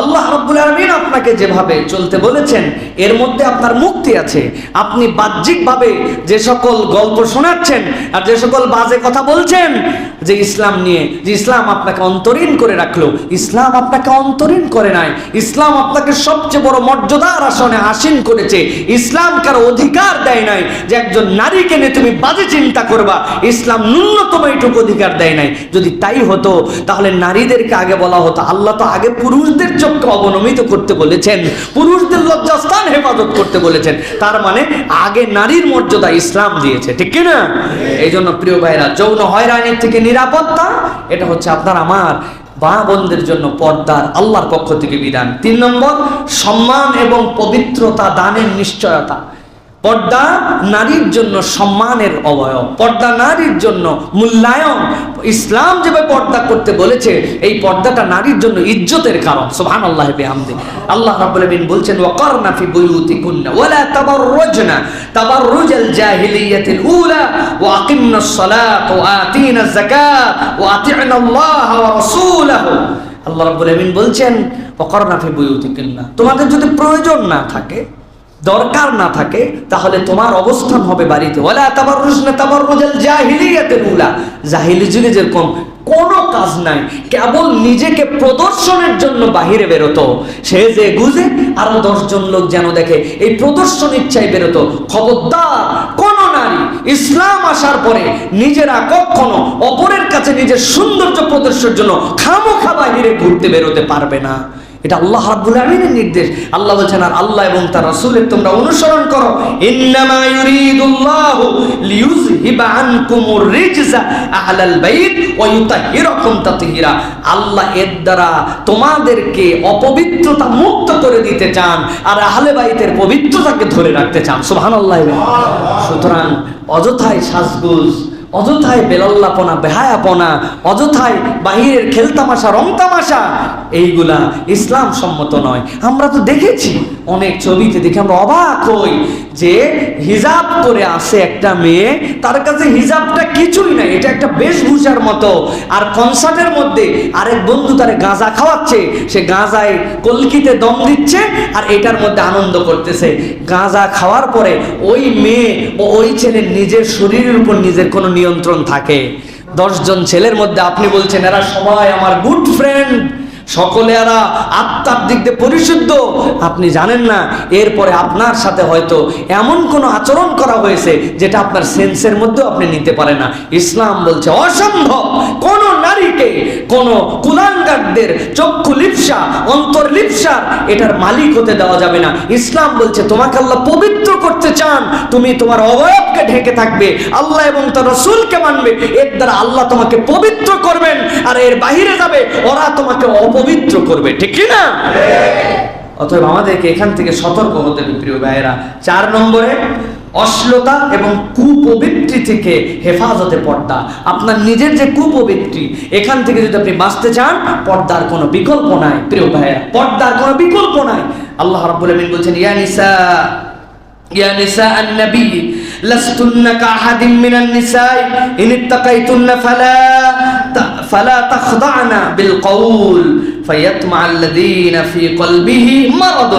আল্লাহ রাব্বুল আলামিন আপনাকে যেভাবে চলতে বলেছেন, এর মধ্যে আপনার মুক্তি আছে। আপনি বাহ্যিকভাবে যে সকল গল্প শোনাচ্ছেন আর যে সকল বাজে কথা বলছেন, যে ইসলাম নিয়ে, যে ইসলাম আপনাকে অন্তরীণ করে রাখল, ইসলাম আপনাকে অন্তরীণ করে নাই, ইসলাম আপনাকে সবচেয়ে বড় মর্যাদার আসনে আসীন করেছে, ইসলাম কারও অধিকার দেয় নাই, যে একজন নারীকে নিয়ে তুমি বাজে চিন্তা করবা, ইসলাম ন্যূনতম এইটুকু অধিকার দেয় নাই। যদি তাই হতো, তাহলে নারীদেরকে আগে বলা হতো, আল্লাহ তো আগে পুরুষদের চোখকে অবনমিত করতে বলেছেন, পুরুষদের লজ্জাস্থান হেফাজত করতে বলেছেন, তার মানে আগে নারীর মর্যাদা ইসলাম দিয়েছে, ঠিক কিনা? এই জন্য প্রিয় ভাইরা যৌন হয়রানির থেকে নিরাপত্তা, এটা হচ্ছে আপনার আমার বা বোনদের জন্য পর্দার আল্লাহর পক্ষ থেকে বিধান। তিন নম্বর, সম্মান এবং পবিত্রতা, দানের নিশ্চয়তা। পর্দা নারীর জন্য সম্মানের অবয়ব, পর্দা নারীর জন্য মূল্যায়ন। ইসলাম যেভাবে পর্দা করতে বলেছে, এই পর্দাটা নারীর জন্য ইজ্জতের কারণ সুবহান আল্লাহ বিহামদি। আল্লাহ রাব্বুল আলামিন বলছেন, ওয়াকারনা ফি বুয়ুতিকুন্না ওয়ালা তাবাররুজনা, তাবাররুজাল জাহিলিয়াতিল উলা, ওয়া আকিমনাস সালাত, ওয়া আতিনাজ যাকাত, ওয়া আতি'না আল্লাহ ওয়া রাসূলাহু। আল্লাহ রাব্বুল আলামিন বলছেন, ওয়াকারনা ফি বুয়ুতিকুন্না, তোমাদের যদি প্রয়োজন না থাকে দরকার না থাকে, তাহলে তোমার অবস্থান হবে বাড়িতে। ওয়ালা তাবাররুজ না তাবাররুজাল জাহিলিয়াতুল উলা জাহিলি যুগে যেরকম কোনো কাজ নাই, কেবল নিজেকে প্রদর্শনের জন্য বাহিরে বেরোতো। সে যে গুজে, আরও দশজন লোক যেন দেখে, এই প্রদর্শন ইচ্ছায় বেরোতো। খবরদার কোন নারী ইসলাম আসার পরে নিজেরা কখনো অপরের কাছে নিজের সৌন্দর্য প্রদর্শনের জন্য খামোখা বাহিরে ঘুরতে বেরোতে পারবে না। এটা আল্লাহ রাব্বুল আলামিনের নির্দেশ। আল্লাহ বলছেন, আর আল্লাহ এবং তার রাসূলের তোমরা অনুসরণ করো। ইন্নামা ইউরিদুল্লাহু লিইউযহিবা আনকুমুর রিজসা আহলাল বাইত ওয়া ইউতাহহিরাকুম তাতহীরা। আল্লাহ এর দ্বারা তোমাদেরকে অপবিত্রতা মুক্ত করে দিতে চান, আর আহলে বাইতের পবিত্রতাকে ধরে রাখতে চান। সুবহানাল্লাহ। সুতরাং অযথাই সাজগুজ অযথায় বেলাল্লাপনা, বেহায়াপনা অযথায় বাহিরের খেলতামাশা, রংতামাশা, এইগুলা ইসলাম সম্মত নয়। আমরা তো দেখেছি, অনেক ছবিতে দেখে আমরা অবাক হই যে হিজাব করে আসে একটা মেয়ে, তার কাছে হিজাবটা কিছুই নাই, এটা একটা বেশভূষার মতো। আর কনসার্টের মধ্যে আরেক বন্ধু তারে গাঁজা খাওয়াচ্ছে, সে গাঁজায় কলকিতে দম দিচ্ছে আর এটার মধ্যে আনন্দ করতেছে। গাঁজা খাওয়ার পরে ওই মেয়ে ও ওই ছেলের নিজের শরীরের উপর নিজের কোনো নিয়ন্ত্রণ থাকে। দশজন ছেলের মধ্যে আপনি বলছেন, এরা সবাই আমার গুড ফ্রেন্ড সকলে এরা আত্মার দিক দিয়ে পরিশুদ্ধ। আপনি জানেন না, এরপরে আপনার সাথে হয়তো এমন কোনো আচরণ করা হয়েছে যেটা আপনার সেন্সের মধ্যেও আপনি নিতে পারেন না। ইসলাম বলছে, অসম্ভব! কোন নারীকে, কোন কুলাঙ্গারদের চক্ষু লিপসা, অন্তর লিপসার এটার মালিক হতে দেওয়া যাবে না। ইসলাম বলছে, তোমাকে আল্লাহ পবিত্র করতে চান। তুমি তোমার অবয়বকে ঢেকে থাকবে। আল্লাহ এবং তার রসুলকে মানবে। এর দ্বারা আল্লাহ তোমাকে পবিত্র করবেন। আর এর বাহিরে যাবে, ওরা তোমাকে পবিত্র করবে, ঠিক না? অতএব আমাদেরকে এখান থেকে সতর্ক হতে হবে, প্রিয় ভাইয়েরা। চার নম্বরে, অশ্লতা এবং কুপবৃত্তি থেকে হেফাজতে পর্দা। আপনার নিজের যে কুপবৃত্তি, এখান থেকে যদি আপনি বাঁচতে চান, পর্দার কোনো বিকল্প নাই, প্রিয় ভাইয়া পর্দার কোনো বিকল্প নাই। আল্লাহ রাব্বুল আমিন বলছেন, ইয়া নিসা ইয়া নিসা আন-নবী, লাস্তুন্না কাহাদিম মিনান নিসাই ইন ইত্তাকাইতুন্না ফালা فلا تخضعن بالقول. فيطمع الذين في قلبه مرض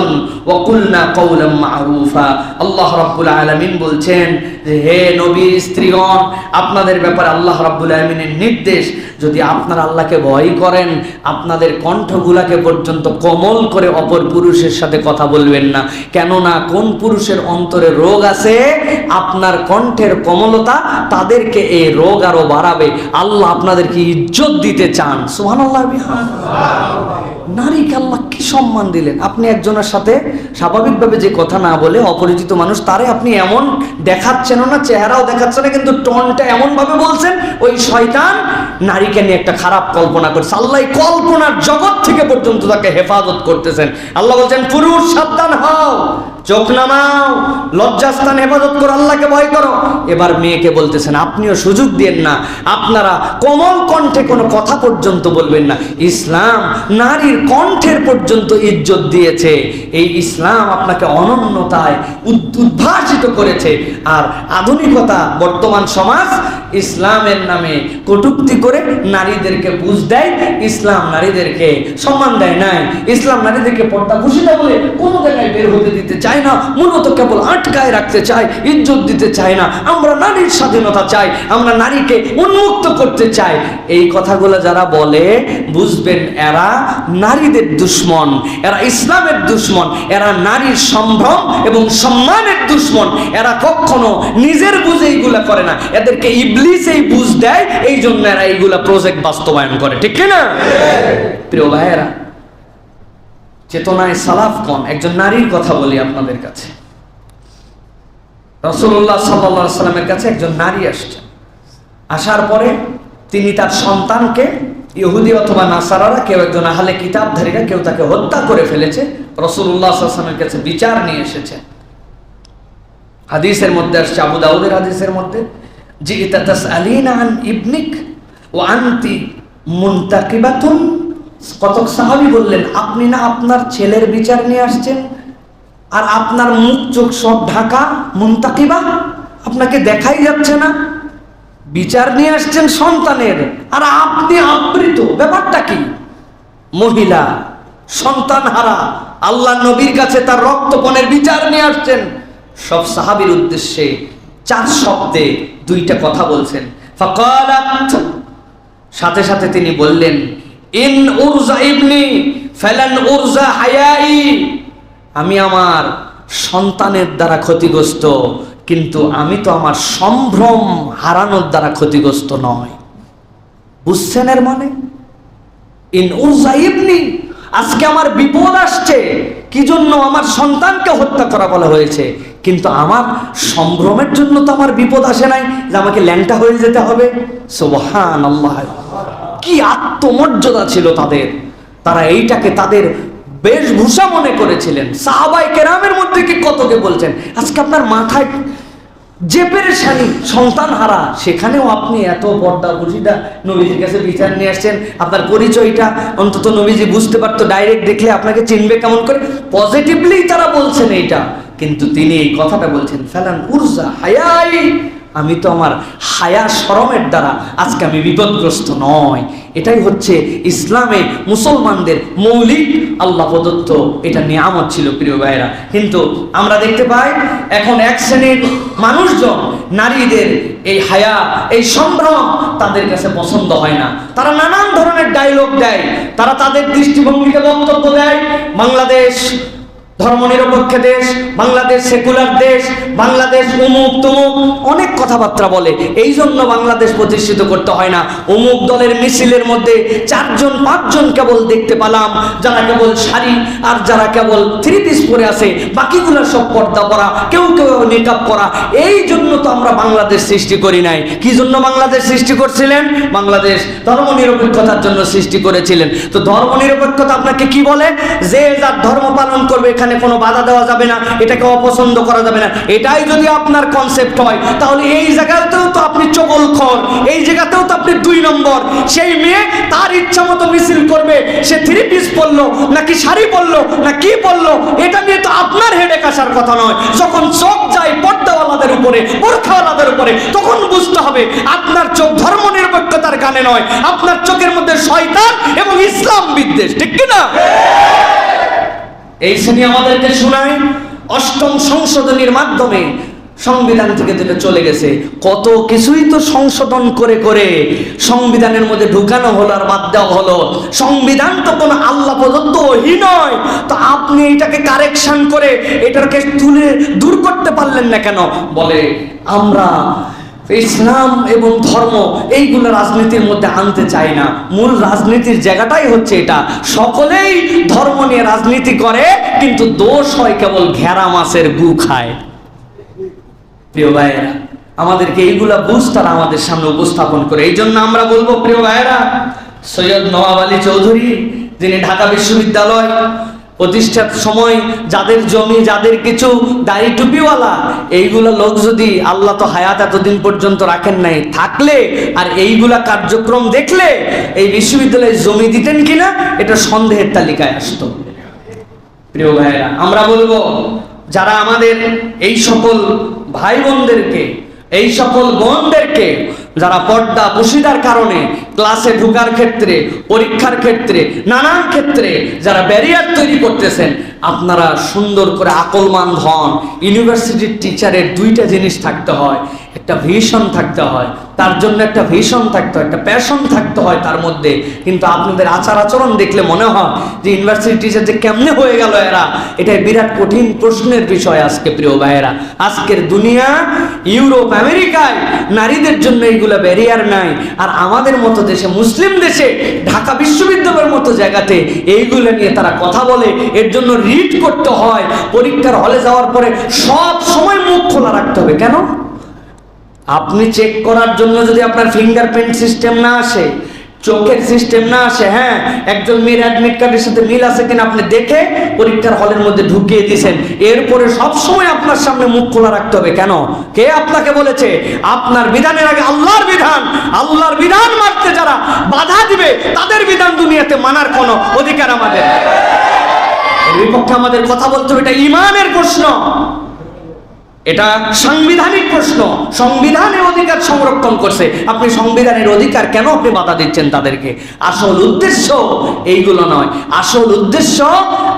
وقلنا قولا معروفا আল্লাহ রাব্বুল আলামিন বলছেন যে হে নবীর স্ত্রীগণ আপনাদের ব্যাপারে আল্লাহ রাব্বুল আলামিনের নির্দেশ যদি আপনারা আল্লাহকে ভয় করেন আপনাদের কণ্ঠগুলাকে পর্যন্ত কোমল করে অপর পুরুষের সাথে কথা বলবেন না কেননা কোন পুরুষের অন্তরে রোগ আছে আপনার কণ্ঠের কোমলতা তাদেরকে এই রোগ আরো বাড়াবে আল্লাহ আপনাদেরকে ইজ্জত দিতে চান সুবহানাল্লাহ নারীকে আল্লাহ কি সম্মান দিলেন? আপনি একজনের সাথে স্বাভাবিকভাবে যে কথা না বলে অপরিচিত মানুষ, তারে আপনি এমন দেখাচ্ছেন না, চেহারাও দেখাচ্ছে না, কিন্তু টনটা এমন ভাবে বলছেন, ওই শয়তান নারীকে নিয়ে একটা খারাপ কল্পনা করছে। আল্লাহ কল্পনার জগৎ থেকে পর্যন্ত তাকে হেফাজত করতেছেন। আল্লাহ বলছেন, পুরুষ, সাবধান হও। চোখ নামাও, লজ্জাস্থান, হেফাজত করো, আল্লাহকে ভয় করো। এবার মেয়েকে বলতেছেন, আপনিও সুযোগ দিয়েন না। আপনারা কোমল কণ্ঠে কোনো কথা পর্যন্ত বলবেন না। ইসলাম নারীর কণ্ঠের পর্যন্ত ইজ্জত দিয়েছে। এই ইসলাম আপনাকে অনন্যতায় উদ্ভাসিত করেছে। আর আধুনিকতা, বর্তমান সমাজ, ইসলামের নামে কটুক্তি করে নারীদেরকে বুঝ দেয়। ইসলাম নারীদেরকে সম্মান দেয় নাই। ইসলাম নারীদেরকে পর্দা ঘোষিতা বলে কোনো জায়গায় বের হতে দিতে চায় না মূলত কেবল আটকায় রাখতে চায় ইজ্জত দিতে চায় না। আমরা নারীর স্বাধীনতা চাই আমরা নারীকে উন্মুক্ত করতে চাই। এই কথাগুলো যারা বলে বুঝবেন এরা নারীদের দুশ্মন এরা ইসলামের দুশ্মন এরা নারীর সম্ভ্রম এবং সম্মানের দুশ্মন। এরা কখনো নিজের বুঝে এইগুলা করে না। এদেরকে ইবলিস এই বুঝ দেয় এই জন্য এরা এইগুলা প্রজেক্ট বাস্তবায়ন করে। ঠিক না প্রিয় ভাইয়েরা চেতনায় সালাফ কন একজন নারীর কথা বলি আপনাদের কাছে। রসুল্লাহ সাল্লা সাল্লামের কাছে একজন নারী আসছেন আসার পরে তিনি তার সন্তানকে, ইহুদি অথবা নাসারারা, কেউ একজন আহলে কিতাবধারীরা, কেউ তাকে হত্যা করে ফেলেছে। রসুল্লাহ সাল্লামের কাছে বিচার নিয়ে এসেছে। হাদিসের মধ্যে আসছে, আবু দাউদের হাদিসের মধ্যে যে ইতাতাস আলিনা আন ইবনিক ও আনতি মুনতাকিবাতুন কতক সাহাবী বললেন, আপনি না আপনার ছেলের বিচার নিয়ে আসছেন? আর আপনার মুখ, চোখ সব ঢাকা, মুনতাকিবা? আপনাকে দেখাই যাচ্ছে না? বিচার নিয়ে আসছেন সন্তানের। আর আপনি আবৃত, ব্যাপারটা কি? মহিলা, সন্তান হারা, আল্লাহ নবীর কাছে তার রক্তপণের বিচার নিয়ে আসছেন। সব সাহাবির উদ্দেশ্যে চার শব্দে দুইটা কথা বলছেন। সাথে সাথে তিনি বললেন ইন উরজা ইবনি ফেলান উরজা হায়াই। আমি আমার সন্তানের দ্বারা ক্ষতিগ্রস্ত, কিন্তু আমি তো আমার সম্ভ্রম হারানোর দ্বারা ক্ষতিগ্রস্ত নয়। বুঝছেন এর মানে? ইন উরজা ইবনি, আজকে আমার বিপদ আসছে কি জন্য আমার সন্তানকে হত্যা করা বলা হয়েছে। কিন্তু আমার সম্ভ্রমের জন্য তো আমার বিপদ আসে নাই, যে আমাকে ল্যাংটা হয়ে যেতে হবে। সোহান আল্লাহ কি আত্মমর্যাদা ছিল তাদের? তারা এইটাকে তাদের বেশভূষা মনে করেছিলেন। সাহাবাই কেরামের মধ্যে কি কতকে বলছেন? আজকে আপনার মাথায় যে পেরেশানি সন্তান হারা সেখানেও আপনি এত পর্দা বুঝিটা নবীজির কাছে বিচার নিয়ে আসছেন। আপনার পরিচয়টা অন্তত নবীজি বুঝতে পারতো ডাইরেক্ট দেখলে আপনাকে চিনবে কেমন করে। পজিটিভলি তারা বলছেন এইটা। কিন্তু তিনি এই কথাটা বলছেন, ফেলান উর্জা হায়াই আমি তো আমার হায়া শরমের দ্বারা আজকে আমি বিপদগ্রস্ত নয় এটাই হচ্ছে ইসলামে মুসলমানদের মৌলিক আল্লাহ প্রদত্ত এটা নিয়ামত ছিল প্রিয় ভাইরা কিন্তু আমরা দেখতে পাই এখন এক শ্রেণির মানুষজন নারীদের এই হায়া, এই সম্ভ্রম তাদের কাছে পছন্দ হয় না। তারা নানান ধরনের ডায়লগ দেয়। তারা তাদের দৃষ্টিভঙ্গিকে বক্তব্য দেয়। বাংলাদেশ ধর্মনিরপেক্ষ দেশ, বাংলাদেশ সেকুলার দেশ, বাংলাদেশ উমুক তুমুক, অনেক কথাবার্তা বলে। এই জন্য বাংলাদেশ প্রতিষ্ঠিত করতে হয় না। অমুক দলের মিছিলের মধ্যে চারজন, পাঁচজন কেবল দেখতে পেলাম, যারা কেবল শাড়ি আর যারা কেবল থ্রি পিস পরে আছে, বাকিগুলো সব পর্দা পরা, কেউ কেউ মেকআপ করা এই জন্য তো আমরা বাংলাদেশ সৃষ্টি করি নাই। কি জন্য বাংলাদেশ সৃষ্টি করছিলেন? বাংলাদেশ ধর্মনিরপেক্ষতার জন্য সৃষ্টি করেছিলেন। তো ধর্মনিরপেক্ষতা আপনাকে কি বলে? যে যার ধর্ম পালন করবে এখানে কোনো বাধা দেওয়া যাবে না, এটাকে অপছন্দ করা যাবে না। এটাই যদি আপনার কনসেপ্ট হয়, তাহলে এই জায়গাতেও তো আপনি চকল খর এই জায়গাতেও তো আপনি দুই নম্বর। সেই মেয়ে তার ইচ্ছা মতো মিছিল করবে, সে থ্রি পিস পরলো, নাকি শাড়ি পরলো, না কি পরলো, এটা নিয়ে তো আপনার হেডেক আসার কথা নয়। যখন চোখ যায় পর্দাওয়ালাদের উপরে, মূর্খাওয়ালাদের উপরে, তখন বুঝতে হবে, আপনার চোখ ধর্ম নিরপেক্ষতার গানে নয়, আপনার চোখের মধ্যে শয়তান এবং ইসলাম বিদ্বেষ, ঠিক কিনা? এই শ্রেণি আমাদেরকে শোনায়। অষ্টম সংশোধনীর মাধ্যমে সংবিধান থেকে যেটা চলে গেছে, কত কিছুই তো সংশোধন করে করে সংবিধানের মধ্যে ঢুকানো হলো আর বাদ দেওয়া হলো। সংবিধান তো কোনো আল্লাহ প্রদত্ত ওহি নয়। তো আপনি এটাকে কারেকশন করে এটাকে তুলে দূর করতে পারলেন না কেন? বলে, আমরা ইসলাম এবং ধর্ম এইগুলো রাজনীতির মধ্যে আনতে চাই না। মূল রাজনীতির জায়গাটাই হচ্ছে এটা। সকলেই ধর্ম নিয়ে রাজনীতি করে, কিন্তু দোষ হয় কেবল ঘেরা মাছের গু খায়। প্রিয় ভাইয়েরা, আমাদেরকে এইগুলা বুঝ তারা আমাদের সামনে উপস্থাপন করে। এই জন্য আমরা বলব, প্রিয় ভাইয়েরা, সৈয়দ নওয়াব আলী চৌধুরী, যিনি ঢাকা বিশ্ববিদ্যালয় প্রতিষ্ঠার সময় যাদের জমি, যাদের কিছু দাড়ি টুপিওয়ালা, এইগুলা লোক যদি আল্লাহ তো হায়াত এতদিন পর্যন্ত রাখেন নাই, থাকলে আর এইগুলা কার্যক্রম দেখলে এই বিশ্ববিদ্যালয়ে জমি দিতেন কিনা, এটা সন্দেহের তালিকায় আসতো। প্রিয় ভাইয়েরা, আমরা বলব, যারা আমাদের এই সকল ভাই বোনদেরকে এই সকল বোনদেরকে যারা পর্দা পুশিদার কারণে ক্লাসে ঢুকার ক্ষেত্রে, পরীক্ষার ক্ষেত্রে, নানান ক্ষেত্রে যারা ব্যারিয়ার তৈরি করতেছেন, আপনারা সুন্দর করে আকলমান হন। ইউনিভার্সিটির টিচারের দুইটা জিনিস থাকতে হয়। একটা ভিশন থাকতে হয়, তার জন্য একটা ভিশন থাকতে হয়, একটা প্যাশন থাকতে হয় তার মধ্যে। কিন্তু আপনাদের আচার আচরণ দেখলে মনে হয় যে ইউনিভার্সিটি টিচার যে কেমনে হয়ে গেল এরা? এটাই বিরাট কঠিন প্রশ্নের বিষয় আজকে, প্রিয় ভাইয়েরা। আজকের দুনিয়া ইউরোপ, আমেরিকায়, নারীদের জন্য এইগুলো ব্যারিয়ার নাই। আর আমাদের মতো দেশে, মুসলিম দেশে, ঢাকা বিশ্ববিদ্যালয়ের মতো জায়গাতে এইগুলো নিয়ে তারা কথা বলে, এর জন্য রিড করতে হয়। পরীক্ষার হলে যাওয়ার পরে সব সময় মুখ খোলা রাখতে হবে। কেন? আপনি চেক করার জন্য যদি আপনার ফিঙ্গারপ্রিন্ট সিস্টেম না আসে, চোখের সিস্টেম না আসে হ্যাঁ একজন মেয়ের অ্যাডমিট কার্ডের সাথে মিল আছে কিনা আপনি দেখে পরীক্ষার হলের মধ্যে ঢুকিয়ে দিয়েছেন। এরপরে সব সময় আপনার সামনে মুখ খোলা রাখতে হবে। কেন? কে আপনাকে বলেছে? আপনার বিধানের আগে আল্লাহর বিধান। আল্লাহর বিধান মানতে যারা বাধা দিবে, তাদের বিধান দুনিয়াতে মানার কোনো অধিকার আমাদের বিপক্ষে আমাদের কথা বলতে হবে, এটা ইমানের প্রশ্ন। এটা সাংবিধানিক প্রশ্ন। সংবিধানের অধিকার সংরক্ষণ করছে। আপনি সংবিধানের অধিকার কেন আপনি বাধা দিচ্ছেন তাদেরকে? আসল উদ্দেশ্য এইগুলো নয়। আসল উদ্দেশ্য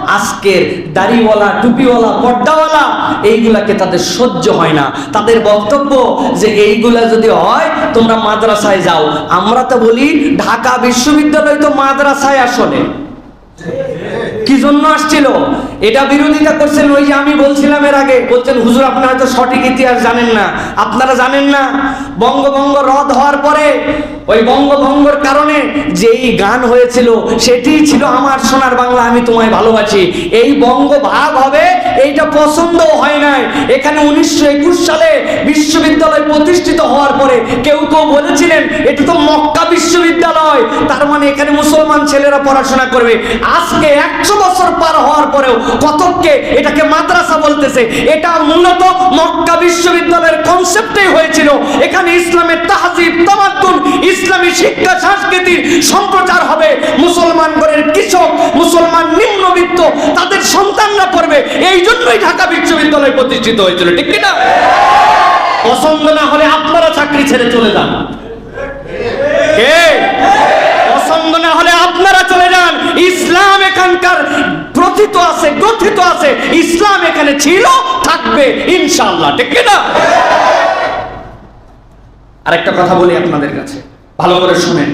আজকের দাড়িওয়ালা, টুপিওয়ালা, পর্দাওয়ালা, এইগুলাকে তাদের সহ্য হয় না। তাদের বক্তব্য যে এইগুলা যদি হয়, তোমরা মাদ্রাসায় যাও। আমরা তো বলি, ঢাকা বিশ্ববিদ্যালয় তো মাদ্রাসায় আসলে। জন্য আসছিল। এটা বিরোধিতা করছেন ওই যে আমি বলছিলাম এর আগে। বলছেন, হুজুর, আপনারা হয়তো সঠিক ইতিহাস জানেন না। আপনারা জানেন না বঙ্গভঙ্গ রদ হওয়ার পরে, ওই বঙ্গভঙ্গর কারণে যেই গান হয়েছিল, সেটি ছিল আমার সোনার বাংলা, আমি তোমায় ভালোবাসি। এই বঙ্গ ভাগ হবে, এইটা পছন্দ হয় নাই। এখানে উনিশশো একুশ সালে বিশ্ববিদ্যালয় প্রতিষ্ঠিত হওয়ার পরে কেউ কেউ বলেছিলেন, এটা তো মক্কা বিশ্ববিদ্যালয়। তার মানে এখানে মুসলমান ছেলেরা পড়াশোনা করবে। আজকে একশো বছর পার হওয়ার পরেও কতককে এটাকে মাদ্রাসা বলতেছে, এটা মূলত মক্কা বিশ্ববিদ্যালয়ের কনসেপ্টেই হয়েছিল। এখানে ইসলামের তাহাজিব, তামাদ্দুন, ইসলামী শিক্ষা সংস্কৃতির সম্প্রচার হবে। মুসলমান ঘরের কৃষক, মুসলমান নিম্নবিত্ত, তাদের সন্তানরা পড়বে। এই জন্যই ঢাকা বিশ্ববিদ্যালয় প্রতিষ্ঠিত হয়েছিল, ঠিক কিনা? পছন্দ না হলে আপনারা চাকরি ছেড়ে চলে যান। পছন্দ না হলে আপনারা চলে যান। ইসলাম এখানকার প্রথিত আছে গ্রথিত আছে। ইসলাম এখানে ছিল, থাকবে, ইনশাআল্লাহ, ঠিক না আরেকটা কথা বলি আপনাদের কাছে। ভালো করে শুনেন।